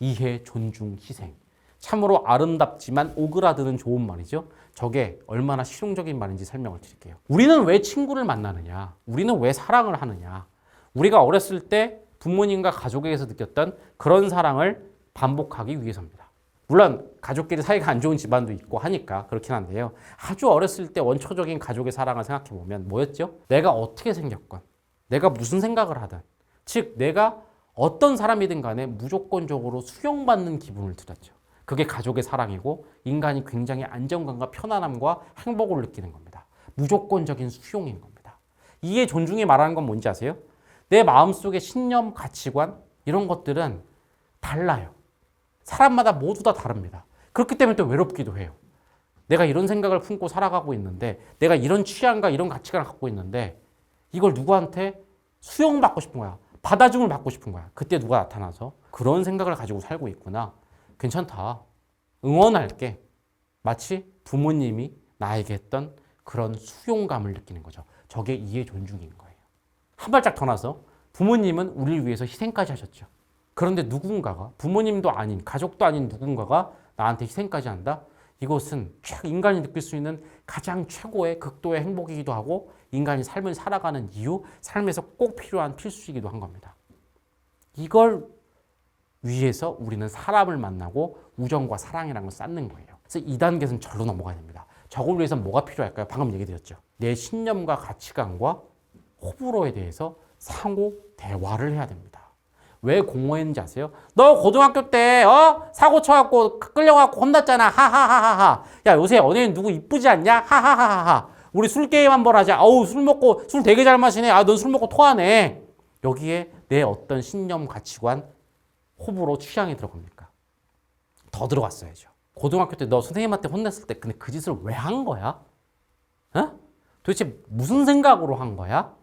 이해, 존중, 희생. 참으로 아름답지만 오그라드는 좋은 말이죠. 저게 얼마나 실용적인 말인지 설명을 드릴게요. 우리는 왜 친구를 만나느냐? 우리는 왜 사랑을 하느냐? 우리가 어렸을 때 부모님과 가족에게서 느꼈던 그런 사랑을 반복하기 위해서입니다. 물론 가족끼리 사이가 안 좋은 집안도 있고 하니까 그렇긴 한데요. 아주 어렸을 때 원초적인 가족의 사랑을 생각해 보면 뭐였죠? 내가 어떻게 생겼건, 내가 무슨 생각을 하든, 즉 내가 어떤 사람이든 간에 무조건적으로 수용받는 기분을 들었죠. 그게 가족의 사랑이고 인간이 굉장히 안정감과 편안함과 행복을 느끼는 겁니다. 무조건적인 수용인 겁니다. 이게 존중이 말하는 건 뭔지 아세요? 내 마음속의 신념, 가치관 이런 것들은 달라요. 사람마다 모두 다 다릅니다. 그렇기 때문에 또 외롭기도 해요. 내가 이런 생각을 품고 살아가고 있는데 내가 이런 취향과 이런 가치관을 갖고 있는데 이걸 누구한테 수용받고 싶은 거야. 받아줌을 받고 싶은 거야. 그때 누가 나타나서 그런 생각을 가지고 살고 있구나. 괜찮다. 응원할게. 마치 부모님이 나에게 했던 그런 수용감을 느끼는 거죠. 저게 이해 존중인 거예요. 한 발짝 더 나서 부모님은 우리를 위해서 희생까지 하셨죠. 그런데 누군가가 부모님도 아닌 가족도 아닌 누군가가 나한테 희생까지 한다? 이것은 최- 인간이 느낄 수 있는 가장 최고의 극도의 행복이기도 하고 인간이 삶을 살아가는 이유, 삶에서 꼭 필요한 필수이기도 한 겁니다. 이걸 위해서 우리는 사람을 만나고 우정과 사랑이라는 걸 쌓는 거예요. 그래서 2단계에서는 절로 넘어가야 됩니다. 저걸 위해서 뭐가 필요할까요? 방금 얘기 드렸죠. 내 신념과 가치관과 호불호에 대해서 상호 대화를 해야 됩니다. 왜 공허했는지 아세요? 너 고등학교 때 어? 사고 쳐갖고 끌려갖고 혼났잖아. 하하하하하. 야 요새 연예인 누구 이쁘지 않냐? 하하하하하. 우리 술 게임 한번 하자. 어우 술 먹고 술 되게 잘 마시네. 아 넌 술 먹고 토하네. 여기에 내 어떤 신념 가치관 호불호 취향이 들어갑니까? 더 들어갔어야죠. 고등학교 때 너 선생님한테 혼냈을 때 근데 그 짓을 왜 한 거야? 어? 도대체 무슨 생각으로 한 거야?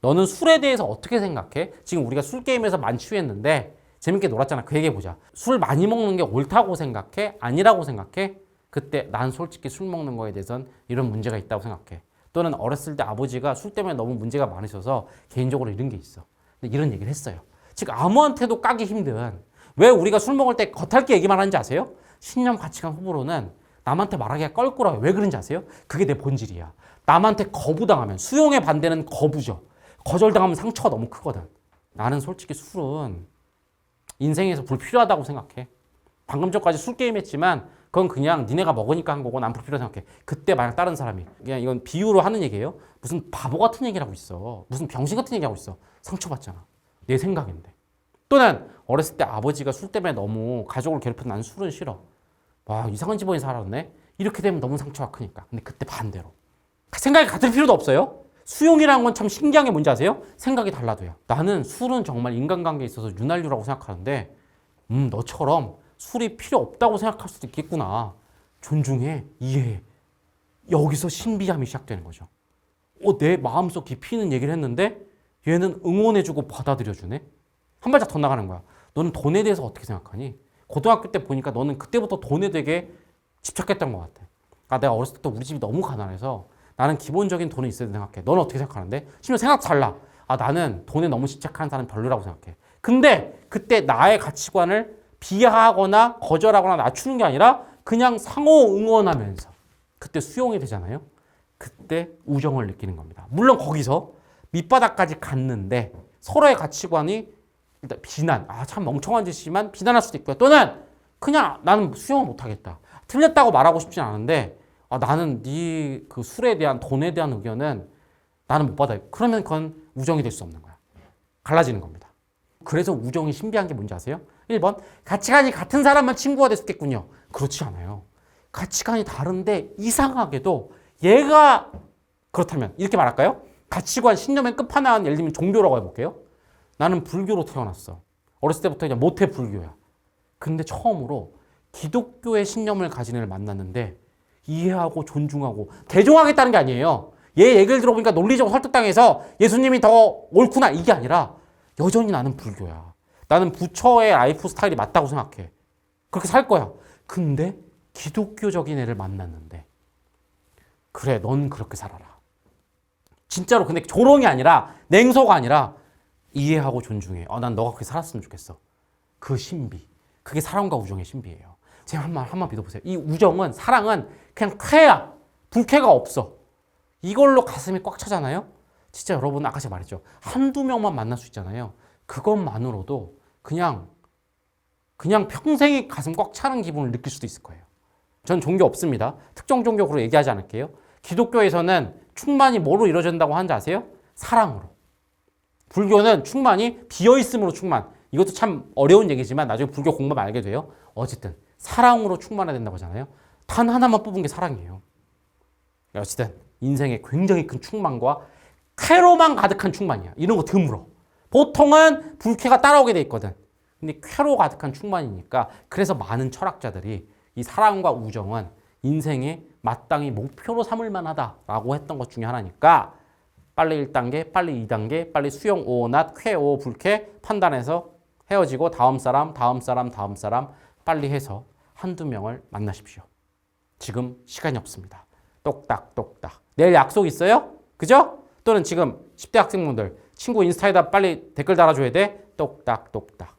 너는 술에 대해서 어떻게 생각해? 지금 우리가 술 게임에서 만취했는데 재밌게 놀았잖아. 그 얘기해 보자. 술 많이 먹는 게 옳다고 생각해? 아니라고 생각해? 그때 난 솔직히 술 먹는 거에 대해선 이런 문제가 있다고 생각해. 또는 어렸을 때 아버지가 술 때문에 너무 문제가 많으셔서 개인적으로 이런 게 있어. 근데 이런 얘기를 했어요. 즉 아무한테도 까기 힘든 왜 우리가 술 먹을 때 겉핥기 얘기만 하는지 아세요? 신념 가치관 호불호는 남한테 말하기가 껄끄러워요. 왜 그런지 아세요? 그게 내 본질이야. 남한테 거부당하면 수용의 반대는 거부죠. 거절당하면 상처가 너무 크거든. 나는 솔직히 술은 인생에서 불필요하다고 생각해. 방금 전까지 술 게임 했지만 그건 그냥 니네가 먹으니까 한 거고 난 불필요하다고 생각해. 그때 만약 다른 사람이 그냥 이건 비유로 하는 얘기예요. 무슨 바보 같은 얘기를 하고 있어. 무슨 병신 같은 얘기 하고 있어. 상처받잖아. 내 생각인데. 또는 어렸을 때 아버지가 술 때문에 너무 가족을 괴롭혀서 난 술은 싫어. 와 이상한 집안에 살았네. 이렇게 되면 너무 상처가 크니까. 근데 그때 반대로. 생각이 같을 필요도 없어요. 수용이라는 건 참 신기한 게 뭔지 아세요? 생각이 달라도요. 나는 술은 정말 인간관계에 있어서 윤활유라고 생각하는데, 음, 너처럼 술이 필요 없다고 생각할 수도 있겠구나. 존중해, 이해해. 여기서 신비함이 시작되는 거죠. 어, 내 마음속 깊이 있는 얘기를 했는데, 얘는 응원해주고 받아들여주네? 한 발짝 더 나가는 거야. 너는 돈에 대해서 어떻게 생각하니? 고등학교 때 보니까 너는 그때부터 돈에 되게 집착했던 것 같아. 아, 내가 어렸을 때 우리 집이 너무 가난해서 나는 기본적인 돈은 있어야 된다 생각해. 너는 어떻게 생각하는데? 심지어 생각 달라. 아, 나는 돈에 너무 집착하는 사람 별로라고 생각해. 근데 그때 나의 가치관을 비하하거나 거절하거나 낮추는 게 아니라 그냥 상호 응원하면서 그때 수용이 되잖아요. 그때 우정을 느끼는 겁니다. 물론 거기서 밑바닥까지 갔는데 서로의 가치관이 일단 비난, 아 참 멍청한 짓이지만 비난할 수도 있고요. 또는 그냥 나는 수용을 못하겠다. 틀렸다고 말하고 싶진 않은데 아, 나는 네 그 술에 대한 돈에 대한 의견은 나는 못 받아요. 그러면 그건 우정이 될 수 없는 거야. 갈라지는 겁니다. 그래서 우정이 신비한 게 뭔지 아세요? 1번 가치관이 같은 사람만 친구가 있겠군요. 그렇지 않아요. 가치관이 다른데 이상하게도 얘가 그렇다면 이렇게 말할까요? 가치관 신념의 끝판왕 예를 들면 종교라고 해볼게요. 나는 불교로 태어났어. 어렸을 때부터 그냥 모태 불교야. 근데 처음으로 기독교의 신념을 가진 애를 만났는데 이해하고 존중하고 개종하겠다는 게 아니에요. 얘 얘기를 들어보니까 논리적으로 설득당해서 예수님이 더 옳구나 이게 아니라 여전히 나는 불교야. 나는 부처의 라이프 스타일이 맞다고 생각해. 그렇게 살 거야. 근데 기독교적인 애를 만났는데 그래 넌 그렇게 살아라. 진짜로 근데 조롱이 아니라 냉소가 아니라 이해하고 존중해. 어, 난 너가 그렇게 살았으면 좋겠어. 그 신비, 그게 사랑과 우정의 신비예요. 제가 한번 한번 믿어보세요. 이 우정은 사랑은 그냥 쾌야. 불쾌가 없어. 이걸로 가슴이 꽉 차잖아요. 진짜 여러분 아까 제가 말했죠. 한두 명만 만날 수 있잖아요. 그것만으로도 그냥 그냥 평생이 가슴 꽉 차는 기분을 느낄 수도 있을 거예요. 전 종교 없습니다. 특정 종교로 얘기하지 않을게요. 기독교에서는 충만이 뭐로 이루어진다고 하는지 아세요? 사랑으로. 불교는 충만이 비어있음으로 충만. 이것도 참 어려운 얘기지만 나중에 불교 공부하면 알게 돼요. 어쨌든 사랑으로 충만해야 된다고 하잖아요. 단 하나만 뽑은 게 사랑이에요. 어쨌든 인생에 굉장히 큰 충만과 쾌로만 가득한 충만이야. 이런 거 드물어. 보통은 불쾌가 따라오게 돼 있거든. 근데 쾌로 가득한 충만이니까 그래서 많은 철학자들이 이 사랑과 우정은 인생의 마땅히 목표로 삼을 만하다라고 했던 것 중에 하나니까 빨리 1단계, 빨리 2단계, 빨리 수용 오, 낫, 쾌, 오, 불쾌 판단해서 헤어지고 다음 사람, 다음 사람, 다음 사람 빨리 해서 한두 명을 만나십시오. 지금 시간이 없습니다. 똑딱 똑딱. 내일 약속 있어요? 그죠? 또는 지금 10대 학생분들 친구 인스타에다 빨리 댓글 달아줘야 돼. 똑딱 똑딱.